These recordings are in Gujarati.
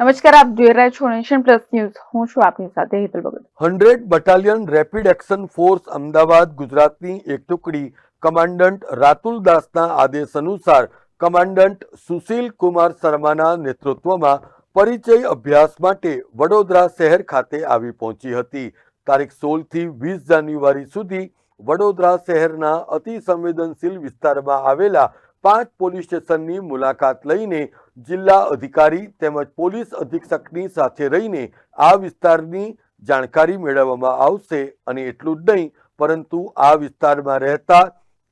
નમસ્કાર, આપ જોઈ રહ્યા છો નેશન પ્લસ ન્યૂઝ. હું છું આપની સાથે Hetal Bhagat. Hundred battalion rapid action force Ahmedabad ગુજરાતની એક ટુકડી કમાન્ડન્ટ રાતુલ દાસના આદેશ અનુસાર કમાન્ડન્ટ સુશીલ કુમાર શર્માના નેતૃત્વમાં પરિચય અભ્યાસ માટે વડોદરા શહેર ખાતે આવી પહોંચી હતી. તારીખ સોળથી વીસ જાન્યુઆરી સુધી વડોદરા શહેરના અતિ સંવેદનશીલ વિસ્તારમાં આવેલા પાંચ પોલીસ સ્ટેશનની મુલાકાત લઈને જિલ્લા અધિકારી તેમજ પોલીસ અધિક્ષકની સાથે રહીને આ વિસ્તારની જાણકારી મેળવવામાં આવશે અને એટલું જ નહીં, પરંતુ આ વિસ્તારમાં રહેતા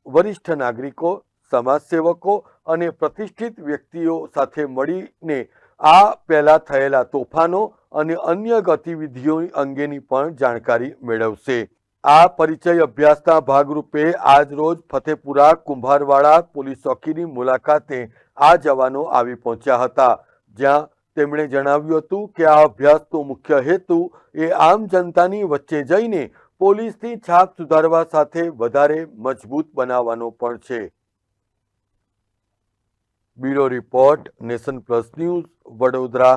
વરિષ્ઠ નાગરિકો, સમાજસેવકો અને પ્રતિષ્ઠિત વ્યક્તિઓ સાથે મળીને આ પહેલા થયેલા તોફાનો અને અન્ય ગતિવિધિઓ અંગેની પણ જાણકારી મેળવશે. આ પરિચય અભ્યાસના ભાગરૂપે આજ રોજ ફતેપુરા, કુંભારવાડા પોલીસ ચોકીની મુલાકાતે આ જવાનો આવી પહોંચ્યા હતા. જ્યાં તેમણે જણાવ્યું હતું કે આ અભ્યાસનો મુખ્ય હેતુ એ આમ જનતાની વચ્ચે જઈને પોલીસની છાપ સુધારવા સાથે વધારે મજબૂત બનાવવાનો પણ છે. Bureau report nation plus news Vadodara.